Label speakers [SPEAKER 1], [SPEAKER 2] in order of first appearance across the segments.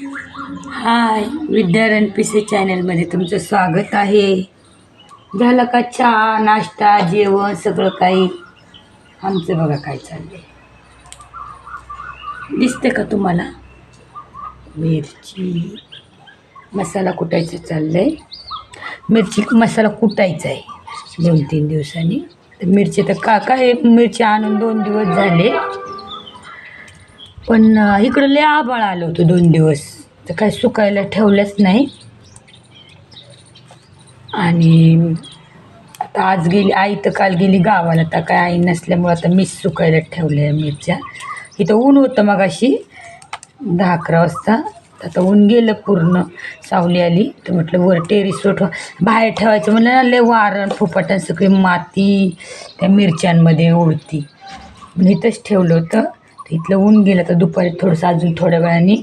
[SPEAKER 1] हाय विद्यारण पिसे चॅनलमध्ये तुमचं स्वागत आहे. झालं का चहा नाश्ता जेवण सगळं काही? आमचं बघा काय चाललंय. दिसते का तुम्हाला? मिरची. मसाला कुटायचं चाललंय. मिरची मसाला कुटायचा आहे. दोन तीन दिवसांनी. तर मिरची तर का काय मिरची आणून दोन दिवस झाले. पण इकडं लय आबाळ आलं होतं दोन दिवस. तर काय सुकायला ठेवलंच नाही. आणि आता आज गेली आई तर काल गेली गावाला. तर काय आई नसल्यामुळं आता मीच सुकायला ठेवल्या मिरच्या. इथं ऊन होतं मग अशी दहा अकरा वाजता. तर आता ऊन गेलं पूर्ण. सावली आली तर म्हटलं वर टेरिसवर ठेवा. बाहेर ठेवायचं म्हणलं ना लय वारण फुपाटण सगळी माती त्या मिरच्यांमध्ये उडती. इथंच ठेवलं होतं. इथलं ऊन गेलं तर दुपारी थोडंसं अजून थोड्या वेळाने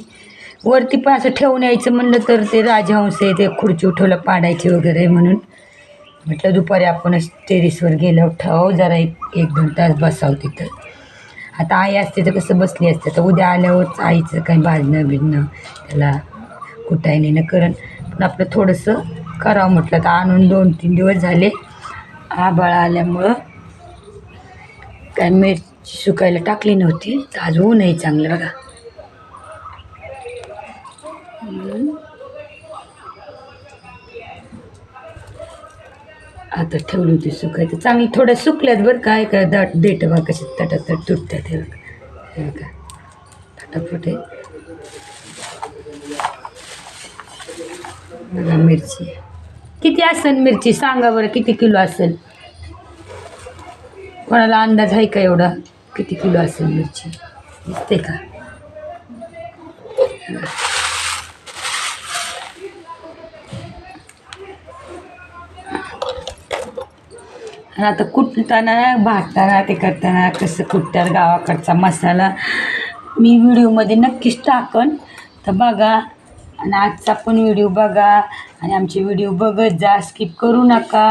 [SPEAKER 1] वरती पण असं ठेवून यायचं म्हणलं तर ते राजहंस आहे ते खुर्ची उठवलं पाडायची वगैरे म्हणून. म्हटलं दुपारी आपणच टेरिसवर गेल्यावर ठेवावं जरा एक एक दोन तास बसावं तिथं. आता आई असते तर कसं बसली असते? तर उद्या आल्यावरच आईचं काही भाजणं बिजणं त्याला कुटाय नेणं करण. पण आपलं थोडंसं करावं म्हटलं. तर आणून दोन तीन दिवस झाले. आबाळ आल्यामुळं काय मिर सुकायला टाकली नव्हती. तर आज ऊनही चांगलं बघा. आता ठेवली होती सुकायचं. चांगली थोड्या सुकल्यात बरं काय का दाट देट बघा कशी तटातट तुटतात हे बघा. हे बघा. फटाफट आहे. बघा मिरची. किती असेल मिरची? सांगा बरं किती किलो असेल? कोणाला अंदाज आहे का एवढा? किती किलो असेल मिरची? दिसते का? आणि आता कुटताना भाजताना ते करताना कसं कुटतात गावाकडचा मसाला मी व्हिडिओमध्ये नक्कीच टाकन. तर बघा आणि आजचा पण व्हिडिओ बघा आणि आमचे व्हिडिओ बघत जा स्किप करू नका.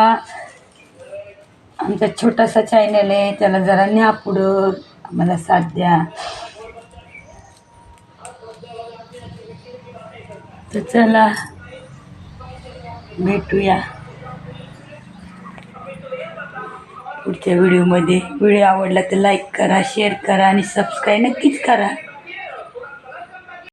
[SPEAKER 1] आमचा छोटासा चॅनल आहे त्याला जरा न्या पुढं. आम्हाला साथ द्या. तर चला भेटूया. पुढच्या व्हिडिओमध्ये व्हिडिओ आवडला तर लाईक करा शेअर करा आणि सबस्क्राईब नक्कीच करा.